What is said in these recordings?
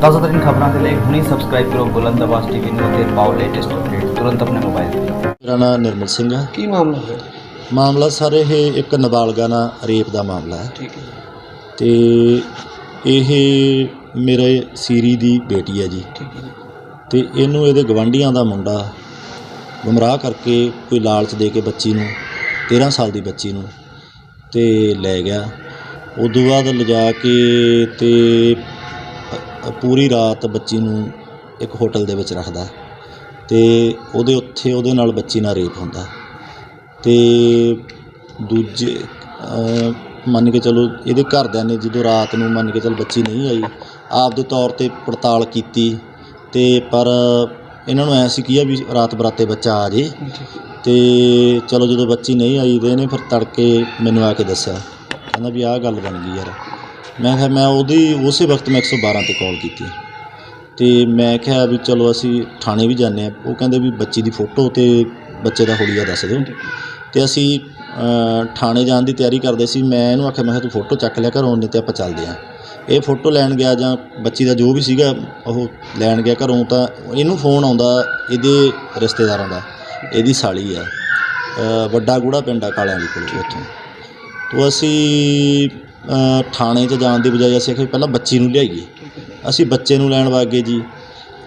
ਤਾਜ਼ਾ ਤਰੀਨ ਖਬਰਾਂ ਦੇ ਲਈ ਹੁਣੀ ਸਬਸਕ੍ਰਾਈਬ ਕਰੋ ਬੁਲੰਦ ਆਵਾਜ਼ ਟੀਵੀ ਨੂੰ ਅਤੇ ਪਾਓ ਲੇਟੈਸਟ ਅਪਡੇਟ ਤੁਰੰਤ ਆਪਣੇ ਮੋਬਾਈਲ ਤੇ। ਮੇਰਾ ਨਾਮ ਨਿਰਮਲ ਸਿੰਘ ਹੈ। ਕੀ ਮਾਮਲਾ ਹੈ? ਮਾਮਲਾ ਸਰ ਇਹ ਇੱਕ ਨਾਬਾਲਗਾ ਨਾਲ ਰੇਪ ਦਾ ਮਾਮਲਾ ਹੈ। ਠੀਕ ਹੈ। ਤੇ ਇਹ ਮੇਰੇ ਸੀਰੀ ਦੀ ਬੇਟੀ ਹੈ ਜੀ। ਠੀਕ ਹੈ। ਤੇ ਇਹਨੂੰ ਇਹਦੇ ਗਵੰਡੀਆਂ ਦਾ ਮੁੰਡਾ ਗੁੰਮਰਾਹ ਕਰਕੇ ਕੋਈ ਲਾਲਚ ਦੇ ਕੇ ਬੱਚੀ ਨੂੰ 13 ਸਾਲ ਦੀ ਬੱਚੀ ਨੂੰ ਤੇ ਲੈ ਗਿਆ। ਉਦੋਂ ਬਾਅਦ ਲਿਜਾ ਕੇ ਤੇ ਪੂਰੀ ਰਾਤ ਬੱਚੀ ਨੂੰ ਇੱਕ ਹੋਟਲ ਦੇ ਵਿੱਚ ਰੱਖਦਾ ਤੇ ਉਹਦੇ ਉੱਥੇ ਉਹਦੇ ਨਾਲ ਬੱਚੀ ਨਾਲ ਰੇਪ ਹੁੰਦਾ ਤੇ ਦੂਜੇ ਮੰਨ ਕੇ ਚਲੋ ਇਹਦੇ ਘਰਦਿਆਂ ਨੇ ਜਦੋਂ ਰਾਤ ਨੂੰ ਮੰਨ ਕੇ ਚਲ ਬੱਚੀ ਨਹੀਂ ਆਈ ਆਪ ਦੇ ਤੌਰ ਤੇ ਪੜਤਾਲ ਕੀਤੀ ਤੇ ਪਰ ਇਹਨਾਂ ਨੂੰ ਐ ਸੀ ਕੀ ਆ ਵੀ ਰਾਤ ਬਰਾਤੇ ਬੱਚਾ ਆ ਜੇ ਤੇ ਚਲੋ ਜਦੋਂ ਬੱਚੀ ਨਹੀਂ ਆਈ ਤੇ ਇਹਨੇ ਫਿਰ ਤੜਕੇ ਮੈਨੂੰ ਆ ਕੇ ਦੱਸਿਆ, ਕਹਿੰਦਾ ਵੀ ਆਹ ਗੱਲ ਬਣ ਗਈ ਯਾਰ। ਮੈਂ ਕਿਹਾ, ਮੈਂ ਉਹਦੀ, ਉਸੇ ਵਕਤ ਮੈਂ 112 ਤੇ ਕਾਲ ਕੀਤੀ। ਤੇ ਮੈਂ ਕਿਹਾ ਵੀ ਚਲੋ ਅਸੀਂ ਥਾਣੇ ਵੀ ਜਾਂਦੇ ਆ ਉਹ ਕਹਿੰਦੇ ਵੀ ਬੱਚੀ ਦੀ ਫੋਟੋ ਤੇ ਬੱਚੇ ਦਾ ਹੁਲੀਆ ਦੱਸ ਦਿਓ। ਤੇ ਅਸੀਂ ਥਾਣੇ ਜਾਣ ਦੀ ਤਿਆਰੀ ਕਰਦੇ ਸੀ। ਮੈਂ ਇਹਨੂੰ ਆਖਿਆ, ਮੈਂ ਕਿਹਾ, ਤੂੰ ਫੋਟੋ ਚੱਕ ਲਿਆ ਘਰੋਂ ਨਹੀਂ ਤੇ ਆਪਾਂ ਚੱਲਦੇ ਆਂ ਇਹ ਫੋਟੋ ਲੈਣ ਗਿਆ ਜਾਂ ਬੱਚੀ ਦਾ ਜੋ ਵੀ ਸੀਗਾ, ਉਹ ਲੈਣ ਗਿਆ ਘਰੋਂ ਤਾਂ ਇਹਨੂੰ ਫੋਨ ਆਉਂਦਾ, ਇਹਦੇ ਰਿਸ਼ਤੇਦਾਰਾਂ ਦਾ। ਇਹਦੀ ਸਾਲੀ ਆ। ਵੱਡਾ ਗੂੜਾ ਪਿੰਡ ਆ ਕਾਲਿਆਂ ਦੀ ਕੋਲ ਉੱਥੋਂ। ਤੋਂ ਅਸੀਂ ਥਾਣੇ 'ਚ ਜਾਣ ਦੀ ਬਜਾਏ ਅਸੀਂ ਆਖਿਆ ਵੀ ਪਹਿਲਾਂ ਬੱਚੀ ਨੂੰ ਲਿਆਈਏ। ਅਸੀਂ ਬੱਚੇ ਨੂੰ ਲੈਣ ਵਾਗੇ ਜੀ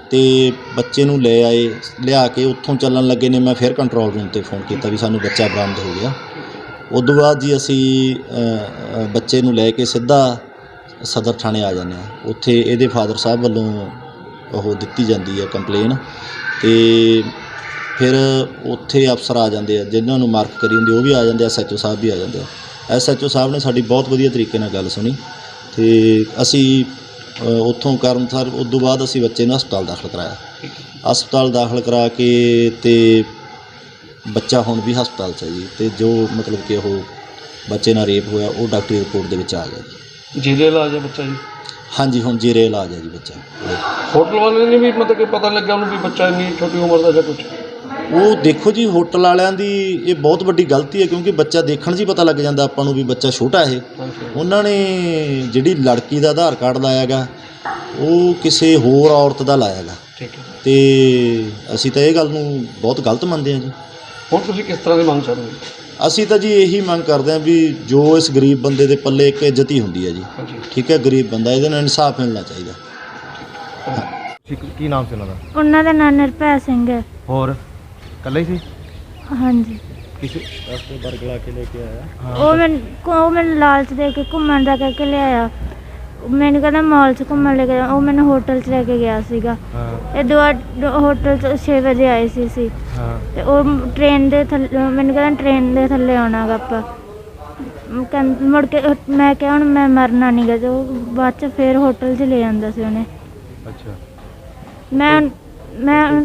ਅਤੇ ਬੱਚੇ ਨੂੰ ਲੈ ਆਏ, ਲਿਆ ਕੇ ਉੱਥੋਂ ਚੱਲਣ ਲੱਗੇ ਨੇ। ਮੈਂ ਫਿਰ ਕੰਟਰੋਲ ਰੂਮ ਤੇ ਫੋਨ ਕੀਤਾ ਵੀ ਸਾਨੂੰ ਬੱਚਾ ਬਰਾਮਦ ਹੋ ਗਿਆ। ਉਦੋਂ ਬਾਅਦ ਜੀ ਅਸੀਂ ਬੱਚੇ ਨੂੰ ਲੈ ਕੇ ਸਿੱਧਾ ਸਦਰ ਥਾਣੇ ਆ ਜਾਂਦੇ ਹਾਂ। ਉੱਥੇ ਇਹਦੇ ਫਾਦਰ ਸਾਹਿਬ ਵੱਲੋਂ ਉਹ ਦਿੱਤੀ ਜਾਂਦੀ ਹੈ ਕੰਪਲੇਨ ਤੇ ਫਿਰ ਉੱਥੇ ਅਫਸਰ ਆ ਜਾਂਦੇ ਆ। ਜਿਨ੍ਹਾਂ ਨੂੰ ਮਾਰਕ ਕਰੀ ਹੁੰਦੀ ਉਹ ਵੀ ਆ ਜਾਂਦੇ ਆ ਐਸਐਚਓ ਸਾਹਿਬ ਵੀ ਆ ਜਾਂਦੇ ਆ। ਐਸਐਚਓ ਸਾਹਿਬ ਨੇ ਸਾਡੀ ਬਹੁਤ ਵਧੀਆ ਤਰੀਕੇ ਨਾਲ ਗੱਲ ਸੁਣੀ ਤੇ ਅਸੀਂ ਅ, ਉੱਥੋਂ ਕਰਨ ਸਰ ਉਸ ਤੋਂ ਬਾਅਦ ਅਸੀਂ ਬੱਚੇ ਨੂੰ ਹਸਪਤਾਲ ਦਾਖਲ ਕਰਾਇਆ। ਹਸਪਤਾਲ ਦਾਖਲ ਕਰਾ ਕੇ ਤੇ ਬੱਚਾ ਹੁਣ ਵੀ ਹਸਪਤਾਲ 'ਚ ਹੈ ਜੀ ਤੇ ਜੋ ਮਤਲਬ ਕਿ ਉਹ ਬੱਚੇ ਨਾਲ ਰੇਪ ਹੋਇਆ ਉਹ ਡਾਕਟਰੀ ਰਿਪੋਰਟ ਦੇ ਵਿੱਚ ਆ ਗਿਆ ਜੀ। ਜਿਹਦੇ ਇਲਾਜ ਹੈ ਬੱਚਾ ਜੀ? ਹਾਂਜੀ ਹੁਣ ਜੀਰੇ ਇਲਾਜ ਹੈ ਜੀ ਬੱਚਾ। ਹੋਟਲ ਵਾਲੇ ਨੇ ਵੀ ਮਤਲਬ ਕਿ ਪਤਾ ਲੱਗਿਆ ਉਹਨੂੰ ਵੀ ਬੱਚਾ ਇੰਨੀ ਛੋਟੀ ਉਮਰ ਦਾ ਜਾਂ ਕੁਝ ਉਹ ਦੇਖੋ ਜੀ ਹੋਟਲ ਵਾਲਿਆਂ ਦੀ ਇਹ ਬਹੁਤ ਵੱਡੀ ਗਲਤੀ ਹੈ ਕਿਉਂਕਿ ਬੱਚਾ ਦੇਖਣ 'ਚ ਹੀ ਪਤਾ ਲੱਗ ਜਾਂਦਾ ਆਪਾਂ ਨੂੰ ਵੀ ਬੱਚਾ ਛੋਟਾ ਇਹ। ਹਾਂਜੀ ਉਹਨਾਂ ਨੇ ਜਿਹੜੀ ਲੜਕੀ ਦਾ ਆਧਾਰ ਕਾਰਡ ਲਾਇਆਗਾ ਉਹ ਕਿਸੇ ਹੋਰ ਔਰਤ ਦਾ ਲਾਇਆਗਾ ਠੀਕ ਹੈ। ਤੇ ਅਸੀਂ ਤਾਂ ਇਹ ਗੱਲ ਨੂੰ ਬਹੁਤ ਗਲਤ ਮੰਨਦੇ ਹਾਂ ਜੀ। ਹੁਣ ਤੁਸੀਂ ਕਿਸ ਤਰ੍ਹਾਂ ਦੀ ਮੰਗ ਕਰਦੇ ਹੋ ਅਸੀਂ ਤਾਂ ਜੀ ਇਹੀ ਮੰਗ ਕਰਦੇ ਹਾਂ ਵੀ ਜੋ ਇਸ ਗਰੀਬ ਬੰਦੇ ਦੇ ਪੱਲੇ ਇੱਕ ਇੱਜ਼ਤ ਹੀ ਹੁੰਦੀ ਹੈ ਜੀ। ਹਾਂਜੀ। ਠੀਕ ਹੈ ਗਰੀਬ ਬੰਦਾ ਇਹਦੇ ਨਾਲ ਇਨਸਾਫ ਮਿਲਣਾ ਚਾਹੀਦਾ। ਠੀਕ ਕੀ ਨਾਮ ਸੀ ਉਹਨਾਂ ਦਾ? ਉਹਨਾਂ ਦਾ ਨਾਂ ਨਿਰਭੈ ਸਿੰਘ ਹੈ। ਹੋਰ? ਕੱਲਾ ਹੀ ਸੀ? ਹਾਂਜੀ। ਕਿਸੇ ਰਸਤੇ ਬਰਗਲਾ ਕੇ ਲੈ ਕੇ ਆਇਆ? ਉਹ ਮੈਨੂੰ ਉਹ ਮੈਨੂੰ ਲਾਲਚ ਦੇ ਕੇ ਘੁੰਮਣ ਦਾ ਕਹਿ ਕੇ ਲਿਆਇਆ। ਮੈਨੂੰ ਕਹਿੰਦਾ ਮਾਲ 'ਚ ਘੁੰਮਣ ਲੈ ਕੇ ਉਹ ਮੈਨੂੰ ਹੋਟਲ 'ਚ ਲੈ ਕੇ ਗਿਆ ਸੀਗਾ। ਹਾਂ। ਇਹ ਦੋ ਹੋਟਲ 'ਚ 6 ਵਜੇ ਆਏ ਸੀ ਸੀ ਹਾਂ। ਤੇ ਉਹ ਟ੍ਰੇਨ ਦੇ ਥੱਲੇ ਮੈਨੂੰ ਕਹਿੰਦਾ ਟ੍ਰੇਨ ਦੇ ਥੱਲੇ ਆਉਣਾ ਗਾ ਆਪਾਂ। ਮ- ਕਹਿੰ- ਮੁੜ ਕੇ ਉਹ- ਮੈਂ ਕਿਹਾ ਹੁਣ ਮੈਂ ਮਰਨਾ ਨਹੀਂ ਗਾ ਤੇ ਉਹ ਬਾਅਦ 'ਚ ਫੇਰ ਹੋਟਲ 'ਚ ਲੈ ਜਾਂਦਾ ਸੀ ਉਹਨੇ। ਅੱਛਾ। ਮੈਂ ਮੈਂ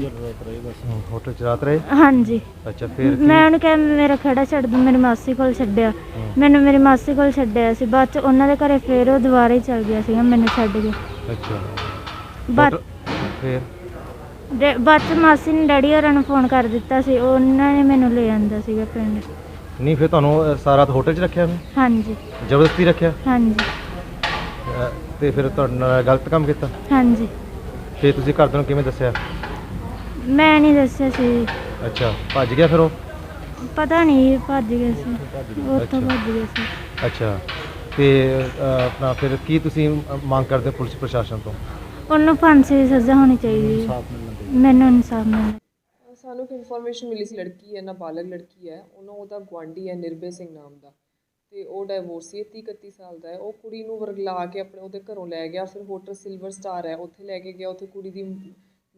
ਹੋਟਲ ਚ ਰਾਤ ਰਹੇ? ਹਾਂਜੀ। ਅੱਛਾ ਫਿਰ ਮੈਂ ਉਹਨੂੰ ਕਿਹਾ ਮੇਰਾ ਖੜਾ ਛੱਡ ਦੂੰ ਮੇਰੀ ਮਾਸੀ ਕੋਲ ਛੱਡਿਆ। ਮੈਨੂੰ ਮੇਰੀ ਮਾਸੀ ਕੋਲ ਛੱਡਿਆ ਸੀ ਬਾਅਦ ਚ ਉਹਨਾਂ ਦੇ ਘਰੇ ਫੇਰ ਉਹ ਦੁਬਾਰਾ ਹੀ ਚਲ ਗਿਆ ਸੀਗਾ ਮੈਨੂੰ ਛੱਡ ਕੇ। ਅੱਛਾ। ਬਾਅਦ ਫਿਰ? ਦੇ- ਬਾਅਦ ਚ ਮਾਸੀ ਨੇ ਡੈਡੀ ਹੋਰਾਂ ਨੂੰ ਫੋਨ ਕਰ ਦਿੱਤਾ ਸੀ ਉਹਨਾਂ ਨੇ ਮੈਨੂੰ ਲੈ ਆਂਦਾ ਸੀਗਾ ਪਿੰਡ। ਨਹੀਂ ਫਿਰ ਤੁਹਾਨੂੰ ਸਾਰਾ ਹੋਟਲ ਚ ਰੱਖਿਆ ਉਹਨੇ? ਹਾਂਜੀ। ਜ਼ਬਰਦਸਤੀ ਰੱਖਿਆ? ਹਾਂਜੀ। ਤੇ ਫਿਰ ਤੁਹਾਡੇ ਨਾਲ ਗਲਤ ਕੰਮ ਕੀਤਾ? ਹਾਂਜੀ। ਤੇ ਤੁਸੀਂ ਘਰਦਿਆਂ ਨੂੰ ਕਿਵੇਂ ਦੱਸਿਆ? ਮੈਂ ਨਹੀਂ ਦੱਸਿਆ ਸੀ। ਅੱਛਾ ਭੱਜ ਗਿਆ ਫਿਰ ਉਹ? ਪਤਾ ਨਹੀਂ ਭੱਜ ਗਏ ਸੀ। ਉੱਥੋਂ। ਭੱਜ ਗਏ ਸੀ। ਅੱਛਾ ਤੇ ਅ, ਆਪਣਾ ਫਿਰ ਕੀ ਤੁਸੀਂ ਮੰਗ ਕਰਦੇ ਹੋ ਪੁਲਿਸ ਪ੍ਰਸ਼ਾਸਨ ਤੋਂ? ਉਹਨੂੰ ਫਾਂਸੀ ਦੀ ਸਜ਼ਾ ਹੋਣੀ ਚਾਹੀਦੀ ਹੈ। ਮੈਨੂੰ ਇਨਸਾਫ ਮਿਲਣਾ ਸਾਨੂੰ ਇੱਕ ਇਨਫੋਰਮੇਸ਼ਨ ਮਿਲੀ ਸੀ ਲੜਕੀ ਹੈ ਨਾਬਾਲਗ ਲੜਕੀ ਹੈ। ਉਹਨੂੰ ਉਹਦਾ ਗੁਆਂਢੀ ਹੈ ਨਿਰਭੈ ਸਿੰਘ ਨਾਮ ਦਾ। ਤੇ ਉਹ ਡਾਈਵੋਰਸੀ ਹੈ 30 31 ਸਾਲ ਦਾ ਹੈ। ਉਹ ਕੁੜੀ ਨੂੰ ਵਰਗਲਾ ਕੇ ਆਪਣੇ ਉਹਦੇ ਘਰੋਂ ਲੈ ਗਿਆ। ਫਿਰ ਹੋਟਲ ਸਿਲਵਰ ਸਟਾਰ ਹੈ ਉੱਥੇ ਲੈ ਕੇ ਗਿਆ। ਉੱਥੇ ਕੁੜੀ ਦੀ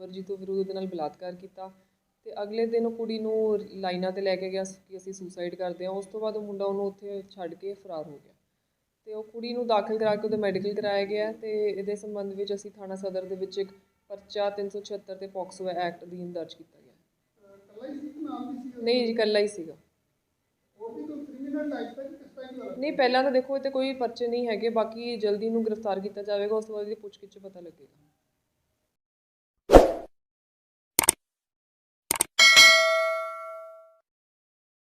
ਮਰਜ਼ੀ ਤੋਂ ਫਿਰ ਉਹਦੇ ਨਾਲ ਬਲਾਤਕਾਰ ਕੀਤਾ ਤੇ ਅਗਲੇ ਦਿਨ ਉਹ ਕੁੜੀ ਨੂੰ ਲਾਈਨਾਂ ਤੇ ਲੈ ਕੇ ਗਿਆ ਕਿ ਅਸੀਂ ਸੁਸਾਈਡ ਕਰਦੇ ਹਾਂ। ਉਸ ਤੋਂ ਬਾਅਦ ਉਹ ਮੁੰਡਾ ਉਹਨੂੰ ਉੱਥੇ ਛੱਡ ਕੇ ਫਰਾਰ ਹੋ ਗਿਆ। ਤੇ ਉਹ ਕੁੜੀ ਨੂੰ ਦਾਖਲ ਕਰਾ ਕੇ ਉਹਦਾ ਮੈਡੀਕਲ ਕਰਾਇਆ ਗਿਆ ਤੇ ਇਹਦੇ ਸੰਬੰਧ ਵਿੱਚ ਅਸੀਂ ਥਾਣਾ ਸਦਰ ਦੇ ਵਿੱਚ ਇੱਕ ਪਰਚਾ 376 ਤੇ ਪੋਕਸੋ ਐਕਟ ਅਧੀਨ ਦਰਜ ਕੀਤਾ ਗਿਆ। ਨਹੀਂ ਜੀ, ਇਕੱਲਾ ਹੀ ਸੀਗਾ। ਨਹੀਂ, ਪਹਿਲਾਂ ਤਾਂ ਦੇਖੋ, ਇਹ ਤੇ ਕੋਈ ਪਰਚੇ ਨਹੀਂ ਹੈਗੇ। ਬਾਕੀ ਜਲਦੀ ਨੂੰ ਗ੍ਰਿਫਤਾਰ ਕੀਤਾ ਜਾਵੇਗਾ, ਉਸ ਤੋਂ ਬਾਅਦ ਇਹਦੀ ਪੁੱਛਗਿੱਛ ਪਤਾ ਲੱਗੇਗਾ।